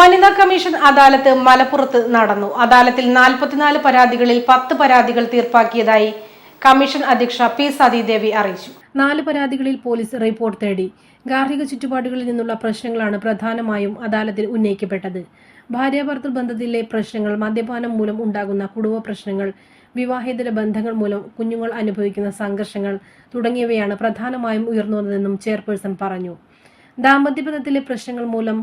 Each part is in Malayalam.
വനിതാ കമ്മീഷൻ അദാലത്ത് മലപ്പുറത്ത് നടന്നു. അദാലത്തിൽ നാൽപ്പത്തിനാല് പരാതികളിൽ പത്ത് പരാതികൾ തീർപ്പാക്കിയതായി കമ്മീഷൻ അധ്യക്ഷ പി സതീദേവി അറിയിച്ചു. നാല് പരാതികളിൽ പോലീസ് റിപ്പോർട്ട് തേടി. ഗാർഹിക ചുറ്റുപാടുകളിൽ നിന്നുള്ള പ്രശ്നങ്ങളാണ് പ്രധാനമായും അദാലത്തിൽ ഉന്നയിക്കപ്പെട്ടത്. ഭാര്യാഭർത്തൃ ബന്ധത്തിലെ പ്രശ്നങ്ങൾ മദ്യപാനം മൂലം ഉണ്ടാകുന്ന കുടുംബ പ്രശ്നങ്ങൾ വിവാഹേതര ബന്ധങ്ങൾ മൂലം കുഞ്ഞുങ്ങൾ അനുഭവിക്കുന്ന സംഘർഷങ്ങൾ തുടങ്ങിയവയാണ് പ്രധാനമായും ഉയർന്നു വന്നതെന്നും ചെയർപേഴ്സൺ പറഞ്ഞു. ദാമ്പത്യബന്ധത്തിലെ പ്രശ്നങ്ങൾ മൂലം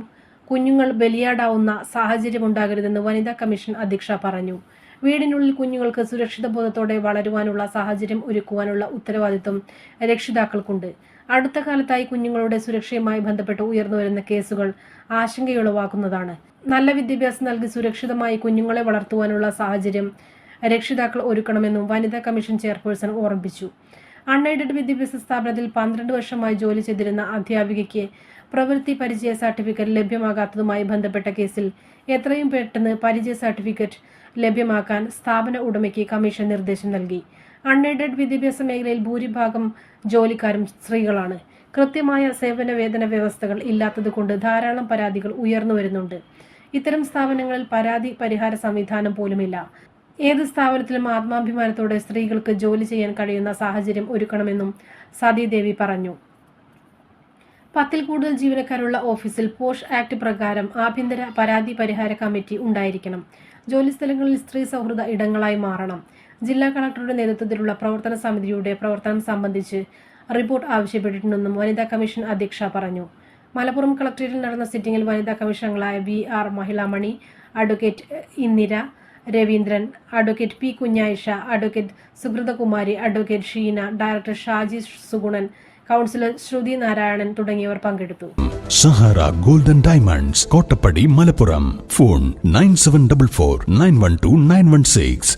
കുഞ്ഞുങ്ങൾ ബലിയാടാവുന്ന സാഹചര്യം ഉണ്ടാകരുതെന്ന് വനിതാ കമ്മീഷൻ അധ്യക്ഷ പറഞ്ഞു. വീടിനുള്ളിൽ കുഞ്ഞുങ്ങൾക്ക് സുരക്ഷിത ബോധത്തോടെ വളരുവാനുള്ള സാഹചര്യം ഒരുക്കുവാനുള്ള ഉത്തരവാദിത്വം രക്ഷിതാക്കൾക്കുണ്ട്. അടുത്ത കാലത്തായി കുഞ്ഞുങ്ങളുടെ സുരക്ഷയുമായി ബന്ധപ്പെട്ട് ഉയർന്നുവരുന്ന കേസുകൾ ആശങ്കയുളവാക്കുന്നതാണ്. നല്ല വിദ്യാഭ്യാസം നൽകി സുരക്ഷിതമായി കുഞ്ഞുങ്ങളെ വളർത്തുവാനുള്ള സാഹചര്യം രക്ഷിതാക്കൾ ഒരുക്കണമെന്നും വനിതാ കമ്മീഷൻ ചെയർപേഴ്സൺ ഓർമ്മിപ്പിച്ചു. അൺഎയ്ഡഡ് വിദ്യാഭ്യാസ സ്ഥാപനത്തിൽ പന്ത്രണ്ട് വർഷമായി ജോലി ചെയ്തിരുന്ന അധ്യാപികയ്ക്ക് പ്രവൃത്തി പരിചയ സർട്ടിഫിക്കറ്റ് ലഭ്യമാകാത്തതുമായി ബന്ധപ്പെട്ട കേസിൽ എത്രയും പെട്ടെന്ന് പരിചയ സർട്ടിഫിക്കറ്റ് ലഭ്യമാക്കാൻ സ്ഥാപന ഉടമയ്ക്ക് കമ്മീഷൻ നിർദ്ദേശം നൽകി. അൺഎയ്ഡഡ് വിദ്യാഭ്യാസ മേഖലയിൽ ഭൂരിഭാഗം ജോലിക്കാരും സ്ത്രീകളാണ്. കൃത്യമായ സേവന വേതന വ്യവസ്ഥകൾ ഇല്ലാത്തതുകൊണ്ട് ധാരാളം പരാതികൾ ഉയർന്നു വരുന്നുണ്ട്. ഇത്തരം സ്ഥാപനങ്ങളിൽ പരാതി പരിഹാര സംവിധാനം പോലുമില്ല. ഏത് സ്ഥാപനത്തിലും ആത്മാഭിമാനത്തോടെ സ്ത്രീകൾക്ക് ജോലി ചെയ്യാൻ കഴിയുന്ന സാഹചര്യം ഒരുക്കണമെന്നും സതീദേവി പറഞ്ഞു. പത്തിൽ കൂടുതൽ ജീവനക്കാരുള്ള ഓഫീസിൽ പോഷ് ആക്ട് പ്രകാരം ആഭ്യന്തര പരാതി പരിഹാര കമ്മിറ്റി ഉണ്ടായിരിക്കണം. ജോലിസ്ഥലങ്ങളിൽ സ്ത്രീ സൗഹൃദ ഇടങ്ങളായി മാറണം. ജില്ലാ കളക്ടറുടെ നേതൃത്വത്തിലുള്ള പ്രവർത്തന സമിതിയുടെ പ്രവർത്തനം സംബന്ധിച്ച് റിപ്പോർട്ട് ആവശ്യപ്പെട്ടിട്ടുണ്ടെന്നും വനിതാ കമ്മീഷൻ അധ്യക്ഷ പറഞ്ഞു. മലപ്പുറം കളക്ടറേറ്റിൽ നടന്ന സിറ്റിംഗിൽ വനിതാ കമ്മീഷണങ്ങളായ V R Mahilamani advocate Indira Raveendran advocate P Kunjayisha advocate Suhruthakumari advocate Sheena director Shaji Sugunan councillor Sruthi Narayanan തുടങ്ങിയവർ പങ്കെടുത്തു. Sahara golden diamonds Kottappadi Malappuram. Phone nine seven double four nine one two nine one six.